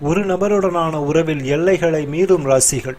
ஒரு நபருடனான உறவில் எல்லைகளை மீறும் ராசிகள்.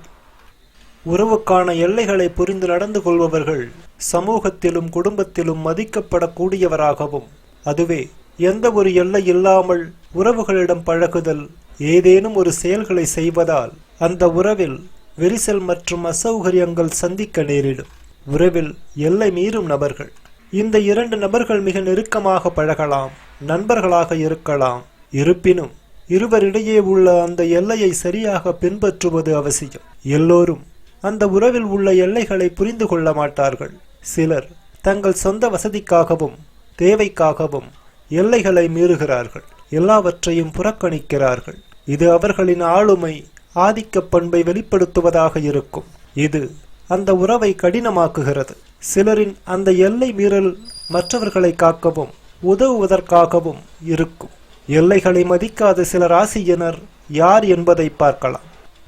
உறவுக்கான எல்லைகளை புரிந்து நடந்து கொள்பவர்கள் சமூகத்திலும் குடும்பத்திலும் மதிக்கப்படக்கூடியவராகவும் அதுவே எந்த ஒரு எல்லை இல்லாமல் உறவுகளிடம் பழகுதல் ஏதேனும் ஒரு செயல்களை செய்வதால் அந்த உறவில் விரிசல் மற்றும் அசௌகரியங்கள் சந்திக்க நேரிடும். உறவில் எல்லை மீறும் நபர்கள். இந்த இரண்டு நபர்கள் மிக நெருக்கமாக பழகலாம் நண்பர்களாக இருக்கலாம். இருப்பினும் இருவரிடையே உள்ள அந்த எல்லையை சரியாக பின்பற்றுவது அவசியம். எல்லோரும் அந்த உறவில் உள்ள எல்லைகளை புரிந்து கொள்ள மாட்டார்கள். சிலர் தங்கள் சொந்த வசதிக்காகவும் தேவைக்காகவும் எல்லைகளை மீறுகிறார்கள். எல்லாவற்றையும் புறக்கணிக்கிறார்கள். இது அவர்களின் ஆளுமை ஆதிக்க பண்பை வெளிப்படுத்துவதாக இருக்கும். இது அந்த உறவை கடினமாக்குகிறது. சிலரின் அந்த எல்லை மீறல் மற்றவர்களை காக்கவும் உதவுவதற்காகவும் இருக்கும். எல்லைகளை மதிக்காத சில ராசியினர் யார் என்பதை பார்க்கலாம்.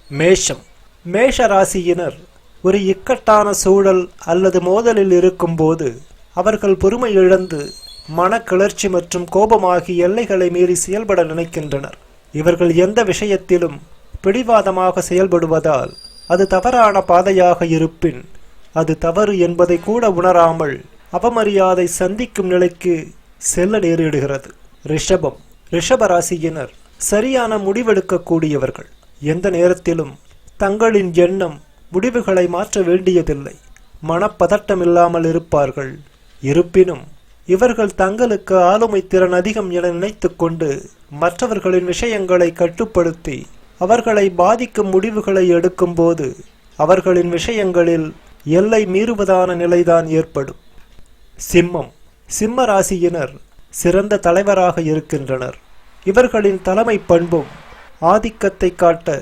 மேஷம். மேஷ ராசியினர் ஒரு இக்கட்டான சூழல் அல்லது மோதலில் இருக்கும்போது அவர்கள் பொறுமை இழந்து மனக்கிளர்ச்சி மற்றும் கோபமாகி எல்லைகளை மீறி செயல்பட நினைக்கின்றனர். இவர்கள் எந்த விஷயத்திலும் பிடிவாதமாக செயல்படுவதால் அது தவறான பாதையாக இருப்பின் அது தவறு என்பதை கூட உணராமல் அவமரியாதை சந்திக்கும் நிலைக்கு செல்ல நேரிடுகிறது. ரிஷபம். ரிஷபராசியினர் சரியான முடிவெடுக்கக்கூடியவர்கள். எந்த நேரத்திலும் தங்களின் எண்ணம் முடிவுகளை மாற்ற வேண்டியதில்லை. மனப்பதட்டம் இல்லாமல் இருப்பார்கள். இருப்பினும் இவர்கள் தங்களுக்கு ஆளுமை திறன் அதிகம் என நினைத்து கொண்டு மற்றவர்களின் விஷயங்களை கட்டுப்படுத்தி அவர்களை பாதிக்கும் முடிவுகளை எடுக்கும்போது அவர்களின் விஷயங்களில் எல்லை மீறுவதான நிலைதான் ஏற்படும். சிம்மம். சிம்ம ராசியினர் சிறந்த தலைவராக இருக்கின்றனர். இவர்களின் தலைமை பண்பும் ஆதிக்கத்தை காட்ட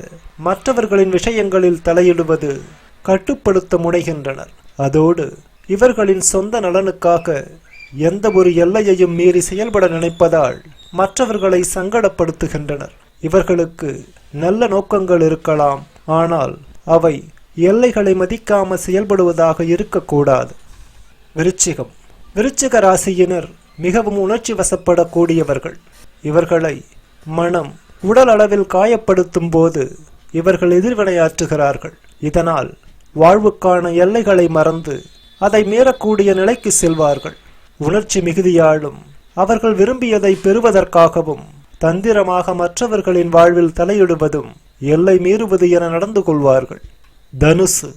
மற்றவர்களின் விஷயங்களில் தலையிடுவது கட்டுப்படுத்த முனைகின்றனர். அதோடு இவர்களின் சொந்த நலனுக்காக எந்த ஒரு எல்லையையும் மீறி செயல்பட நினைப்பதால் மற்றவர்களை சங்கடப்படுத்துகின்றனர். இவர்களுக்கு நல்ல நோக்கங்கள் இருக்கலாம். ஆனால் அவை எல்லைகளை மதிக்காம செயல்படுவதாக இருக்கக்கூடாது. விருச்சிகம். விருச்சிக ராசியினர் மிகவும் உணர்ச்சி வசப்படக்கூடியவர்கள் இவர்களை மனம் உடல் அளவில் காயப்படுத்தும் போது இவர்கள் எதிர்வினையாற்றுகிறார்கள். இதனால் வாழ்வுக்கான எல்லைகளை மறந்து அதை மீறக்கூடிய நிலைக்கு செல்வார்கள். உணர்ச்சி மிகுதியாலும் அவர்கள் விரும்பியதை பெறுவதற்காகவும் தந்திரமாக மற்றவர்களின் வாழ்வில் தலையிடுவதும் எல்லை மீறுவது என நடந்து கொள்வார்கள். தனுசு.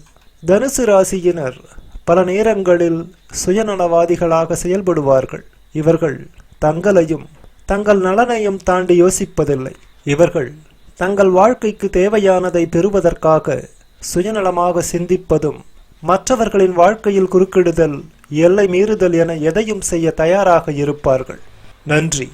தனுசு ராசியினர் பல நேரங்களில் சுயநலவாதிகளாக செயல்படுவார்கள். இவர்கள் தங்களையும் தங்கள் நலனையும் தாண்டி யோசிப்பதில்லை. இவர்கள் தங்கள் வாழ்க்கைக்கு தேவையானதை பெறுவதற்காக சுயநலமாக சிந்திப்பதும் மற்றவர்களின் வாழ்க்கையில் குறுக்கிடுதல் எல்லை மீறுதல் என எதையும் செய்ய தயாராக இருப்பார்கள். நன்றி.